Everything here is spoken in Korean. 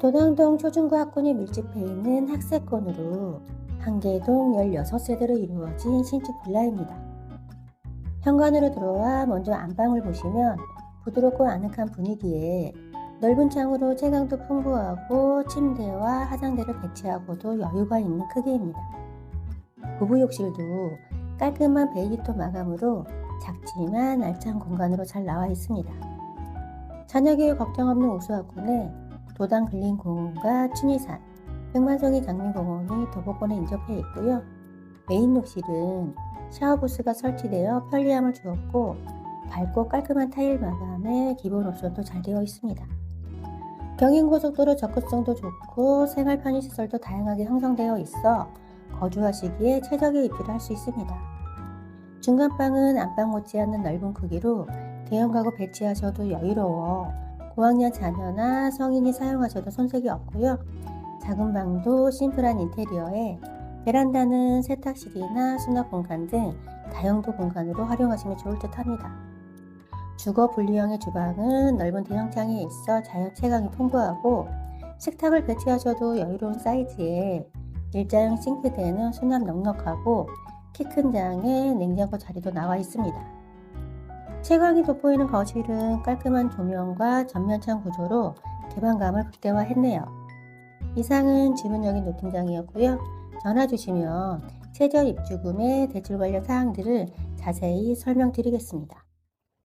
도당동 초중고 학군이 밀집해 있는 학세권으로 한 개의 동 16세대로 이루어진 신축 빌라입니다. 현관으로 들어와 먼저 안방을 보시면 부드럽고 아늑한 분위기에 넓은 창으로 채광도 풍부하고 침대와 화장대를 배치하고도 여유가 있는 크기입니다. 부부 욕실도 깔끔한 베이지토 마감으로 작지만 알찬 공간으로 잘 나와 있습니다. 자녀 교육 걱정 없는 우수학군에 도당 근린공원과 춘희산, 백만성이 장미공원이 도보권에 인접해 있고요. 메인 욕실은 샤워부스가 설치되어 편리함을 주었고 밝고 깔끔한 타일 마감에 기본 옵션도 잘 되어 있습니다. 경인고속도로 접근성도 좋고 생활 편의시설도 다양하게 형성되어 있어 거주하시기에 최적의 입지를 할 수 있습니다. 중간방은 안방 못지않는 넓은 크기로 대형 가구 배치하셔도 여유로워 고학년 자녀나 성인이 사용하셔도 손색이 없고요. 작은 방도 심플한 인테리어에 베란다는 세탁실이나 수납 공간 등 다용도 공간으로 활용하시면 좋을 듯 합니다. 주거 분리형의 주방은 넓은 대형창에 있어 자연 채광이 풍부하고 식탁을 배치하셔도 여유로운 사이즈에 일자형 싱크대는 수납 넉넉하고 키 큰 장에 냉장고 자리도 나와 있습니다. 채광이 돋보이는 거실은 깔끔한 조명과 전면창 구조로 개방감을 극대화했네요. 이상은 지문역인 노팀장이었고요. 전화 주시면 최저 입주금의 대출 관련 사항들을 자세히 설명드리겠습니다.